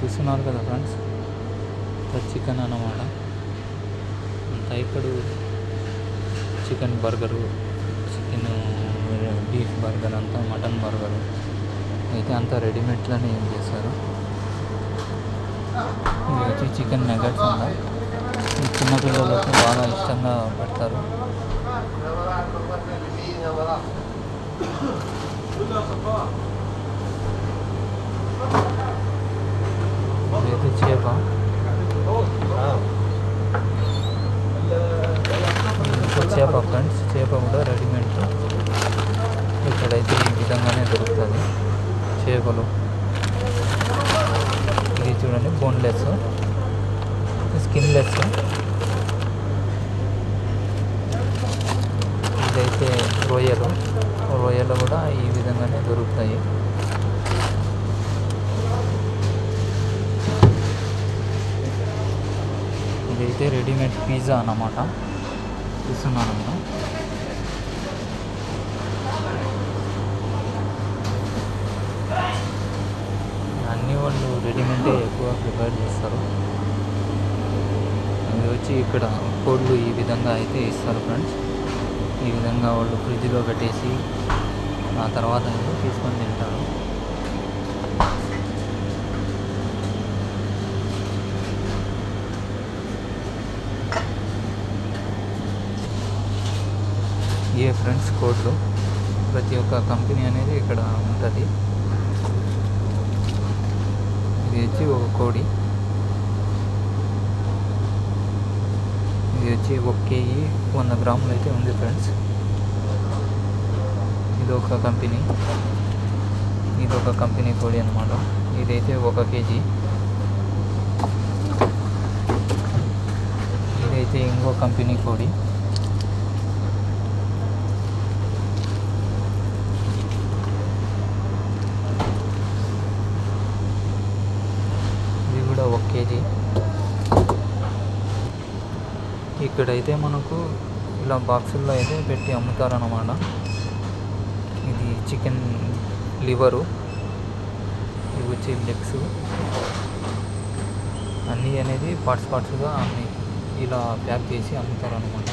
చూస్తున్నారు కదా friends? Chicken అన్నమాట. అంతా ఇక్కడ chicken burger chicken beef burger అంతా మటన్ బర్గరు. అయితే అంతా రెడీమేడ్లోనే ఏం చేస్తారు ఇది వచ్చి చికెన్ నగట్స్ అంట. ఈ చిన్నపిల్లలకు బాగా ఇష్టంగా పెడతారు. ఇదైతే చేప చేప ఫ్రెండ్స్ చేప కూడా రెడీమేడ్ ఇక్కడైతే ఈ విధంగానే దొరుకుతుంది. చేపలు. ఇది చూడండి బోన్లెస్ స్కిన్లెస్ ఇదైతే రొయ్యలు రొయ్యలు కూడా ఈ విధంగానే దొరుకుతాయి. ఇదైతే రెడీమేడ్ పిజ్జా అన్నమాట. ఇస్తున్నాను నేను. అన్నీ వాళ్ళు రెడీమేడే ఎక్కువ ప్రిపేర్ చేస్తారు. అవి వచ్చి ఇక్కడ కోళ్ళు ఈ విధంగా అయితే ఇస్తారు ఫ్రెండ్స్. ఈ విధంగా వాళ్ళు ఫ్రిడ్జ్లో పెట్టేసి ఆ తర్వాత తీసుకొని తింటారు. ఏ ఫ్రెండ్స్ కోడ్లు ప్రతి ఒక్క కంపెనీ అనేది ఇక్కడ ఉంటుంది. ఇది వచ్చి ఒక కోడి. ఇది వచ్చి ఒక కేజీ వంద గ్రాములు అయితే ఉంది ఫ్రెండ్స్. ఇది ఒక కంపెనీ. ఇది ఒక కంపెనీ కోడి అనమాట ఇదైతే ఒక కేజీ. ఇదైతే ఇంకో కంపెనీ కోడి ఇది కూడా ఒక కేజీ ఇక్కడైతే మనకు ఇలా బాక్సుల్లో అయితే పెట్టి అమ్ముతారన్నమాట. ఇది చికెన్ లివరు. ఇవి వచ్చి లెగ్స్. అన్నీ అనేది పార్ట్స్ పార్ట్స్గా అన్ని ఇలా ప్యాక్ చేసి అమ్ముతారన్నమాట.